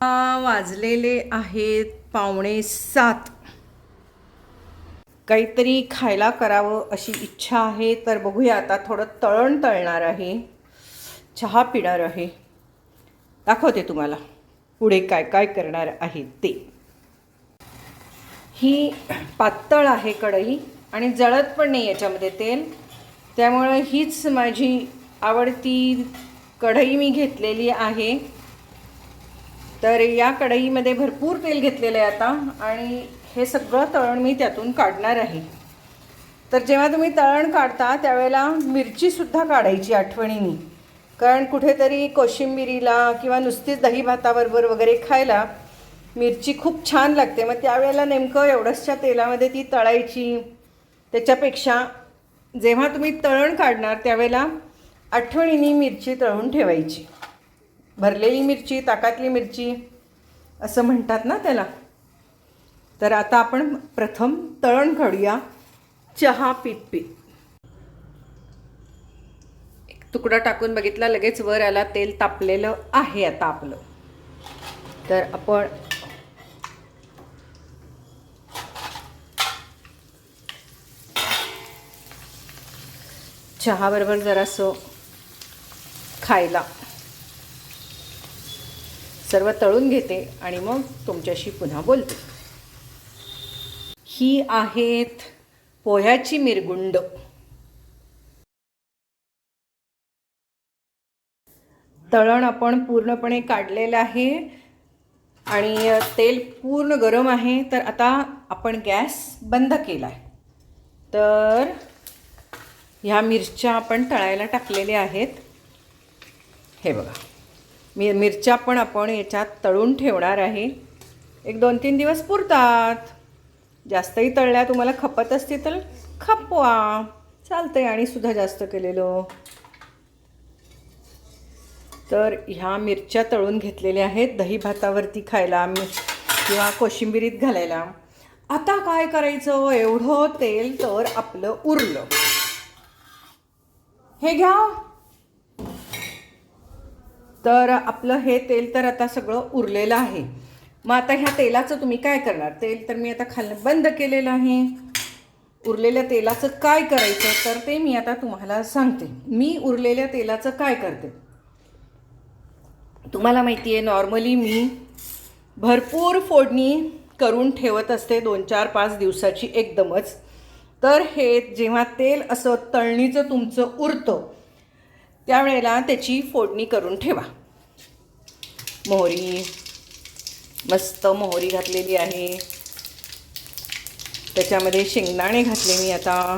वाजलेले आहेत पावणे सात. काहीतरी खायला करावं अशी इच्छा आहे तर बघूया आता थोडं तळण तळणार आहे. चहा पिणार आहे. दाखवते तुम्हाला पुढे काय काय करणार आहे ते. ही पातळ आहे कढई आणि जळत पण नाही याच्यामध्ये तेल. त्यामुळं हीच माझी आवडती कढई मी घेतलेली आहे. तर या कढईमध्ये भरपूर तेल घेतलेलं आहे आता आणि हे सगळं तळण मी त्यातून काढणार आहे. तर जेव्हा तुम्ही तळण काढता त्यावेळेला मिरचीसुद्धा काढायची आठवणीने. कारण कुठेतरी कोशिंबिरीला किंवा नुसतीच दही भाताबरोबर वगैरे खायला मिरची खूप छान लागते. मग त्यावेळेला नेमकं एवढंचच्या तेलामध्ये ती तळायची. त्याच्यापेक्षा जेव्हा तुम्ही तळण काढणार त्यावेळेला आठवणीने मिरची तळून ठेवायची. भरलेली मिरची ताकातली मिरची असं म्हणतात ना त्याला. तर आता आपण प्रथम तळण काढूया. चहा पीत पीत. एक तुकडा टाकून बघितला लगेच वर आला तेल तापलेलं आहे आता आपलं. तर आपण चहाबरोबर जरासं खायला. सर्व तळून घेते आणि मग तुमच्याशी पुन्हा बोलते. ही आहेत पोह्याची मिरगुंड. तळण आपण पूर्णपणे काढलेलं आहे आणि तेल पूर्ण गरम आहे. तर आता आपण गॅस बंद केला आहे तर ह्या मिरच्या आपण तळायला टाकलेल्या आहेत. हे बघा. मी मिरच्या पण आपण याच्यात तळून ठेवणार आहे. एक दोन तीन दिवस पुरतात. जास्तही तळल्या तुम्हाला खपत असतील तर खपवा. चालतंय आणि सुद्धा जास्त केलेलं. तर ह्या मिरच्या तळून घेतलेल्या आहेत दही भातावरती खायला मि- किंवा कोशिंबिरीत घालायला. आता काय करायचं? एवढं तेल तर आपलं उरलं. हे घ्या. तर आपलं हे तेल तर आता सगळं उरलेलं आहे. मग आता ह्या तेलाचं तुम्ही काय करणार? तेल तर मी आता खाल्लं बंद केलेलं आहे. उरलेल्या तेलाचं काय करायचं? तर ते मी आता तुम्हाला सांगते. मी उरलेल्या तेलाचं काय करते? तुम्हाला माहिती आहे नॉर्मली मी भरपूर फोडणी करून ठेवत असते दोन चार पाच दिवसाची एकदमच. तर हे जेव्हा तेल असं तळणीचं तुमचं उरतं त्यावेळेला त्याची फोडणी करून ठेवा. मोहरी मस्त मोहरी घातलेली आहे. त्याच्यामध्ये शेंगदाणे घातले मी आता.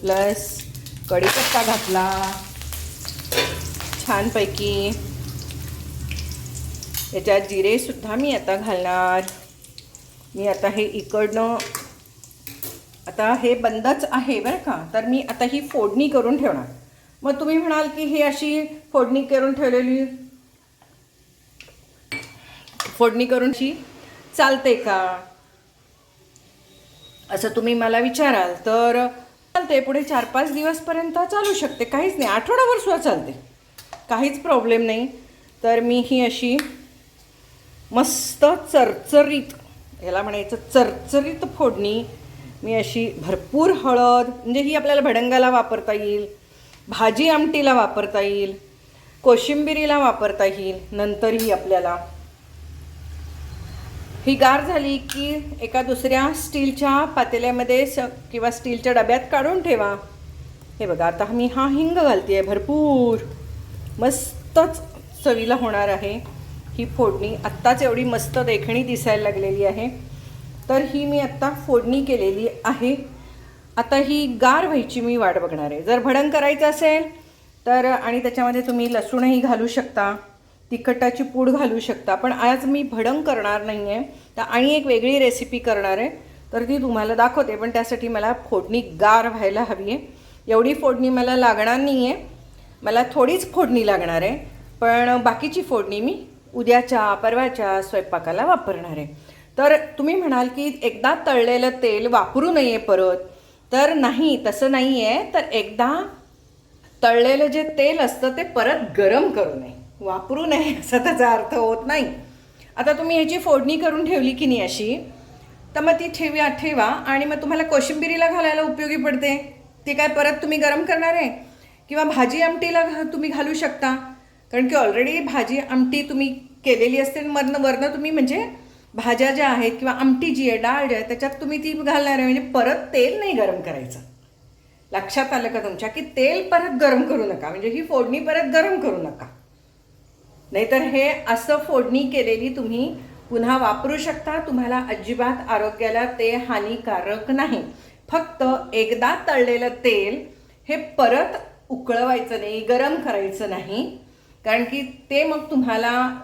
प्लस कढीपत्ता घातला. छानपैकी. त्याच्यात जिरेसुद्धा मी आता घालणार. मी आता हे इकडनं आता हे बंदच आहे बरं का. तर मी आता ही फोडणी करून ठेवणार. मग तुम्ही म्हणाल की ही अशी फोडणी करून ठेवलेली फोडणी करून अशी चालते का? असं तुम्ही मला विचाराल तर चालते. पुढे चार पाच दिवसपर्यंत चालू शकते. काहीच नाही. आठवडाभर सुद्धा चालते. काहीच प्रॉब्लेम नाही. तर मी ही अशी मस्त चरचरीत याला म्हणायचं चरचरीत फोडणी. मी अशी भरपूर हळद म्हणजे ही आपल्याला भडंगाला वापरता येईल. भाजी आमटीला वापरता येईल कोशिंबिरीला वापरता येईल नंतरही आपल्याला. ही गार झाली की एका दुसऱ्या स्टीलच्या पातेल्यामध्ये स किंवा स्टीलच्या डब्यात काढून ठेवा. हे बघा आता मी हा हिंग घालते आहे भरपूर. मस्तच चवीला होणार आहे. ही फोडणी आत्ताच एवढी मस्त देखणी दिसायला लागलेली आहे. तर ही मी आत्ता फोडणी केलेली आहे. आता ही गार व्हायची मी वाट बघणार आहे. जर भडंग करायचं असेल तर आणि त्याच्यामध्ये तुम्ही लसूणही घालू शकता तिखटाची पूड घालू शकता पण आज मी भडंग करणार नाही आहे तर आणि एक वेगळी रेसिपी करणार आहे. तर ती तुम्हाला दाखवते पण त्यासाठी मला फोडणी गार व्हायला हवी आहे. एवढी फोडणी मला लागणार नाही आहे मला थोडीच फोडणी लागणार आहे पण बाकीची फोडणी मी उद्याच्या परवाच्या स्वयंपाकाला वापरणार आहे. तर तुम्ही म्हणाल की एकदा तळलेलं तेल वापरू नये परत. तर नाही तसं नाही आहे तर एकदा तळलेलं जे तेल असतं ते परत गरम करू नये. वापरू नये असा त्याचा अर्थ होत नाही. आता तुम्ही ह्याची फोडणी करून ठेवली की नाही अशी? तर मग ती ठेव्या ठेवा. आणि मग तुम्हाला कोशिंबिरीला घालायला उपयोगी पडते. ती काय परत तुम्ही गरम करणार आहे? किंवा भाजी आमटीला घा तुम्ही घालू शकता. कारण की ऑलरेडी भाजी आमटी तुम्ही केलेली असते आणि वरनं वरनं तुम्ही म्हणजे भाज्या ज्या आहेत किंवा आमटी जी आहे डाळ जी आहे त्याच्यात तुम्ही ती घालणार आहे. म्हणजे परत तेल नाही गरम करायचं. लक्षात आलं का तुमच्या? की तेल परत गरम करू नका. म्हणजे ही फोडणी परत गरम करू नका. नाहीतर हे असं फोडणी केलेली तुम्ही पुन्हा वापरू शकता. तुम्हाला अजिबात आरोग्याला ते हानिकारक नाही. फक्त एकदा तळलेलं तेल हे परत उकळवायचं नाही गरम करायचं नाही. कारण की ते मग तुम्हाला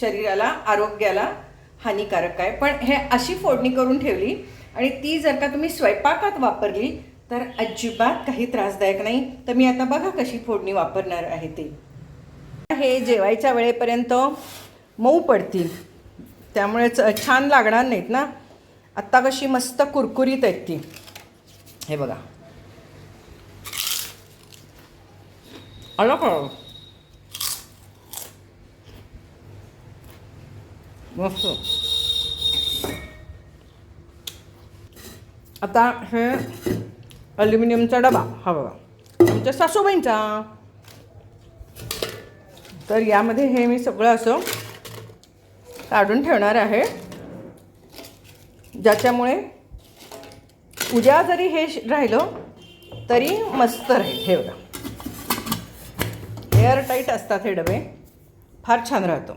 शरीराला आरोग्याला हानिकारक आहे पण हे अशी फोडणी करून ठेवली आणि ती जर का तुम्ही स्वयंपाकात वापरली तर अजिबात काही त्रासदायक नाही. तर मी आता बघा कशी फोडणी वापरणार आहे ते. हे जेवायच्या वेळेपर्यंत मऊ पडतील. त्यामुळे छान लागणार नाहीत ना. आत्ता कशी मस्त कुरकुरीत आहेत ती. हे बघा. आलं का मस्त. आता हे अल्युमिनियमचा डबा हा बघा. आमच्या सासूबाईंचा. तर यामध्ये हे मी सगळं असं काढून ठेवणार आहे. ज्याच्यामुळे उद्या जरी हे श- राहिलं तरी मस्त राहील. हे बघा. एअर टाईट असतात हे डबे. फार छान राहतो.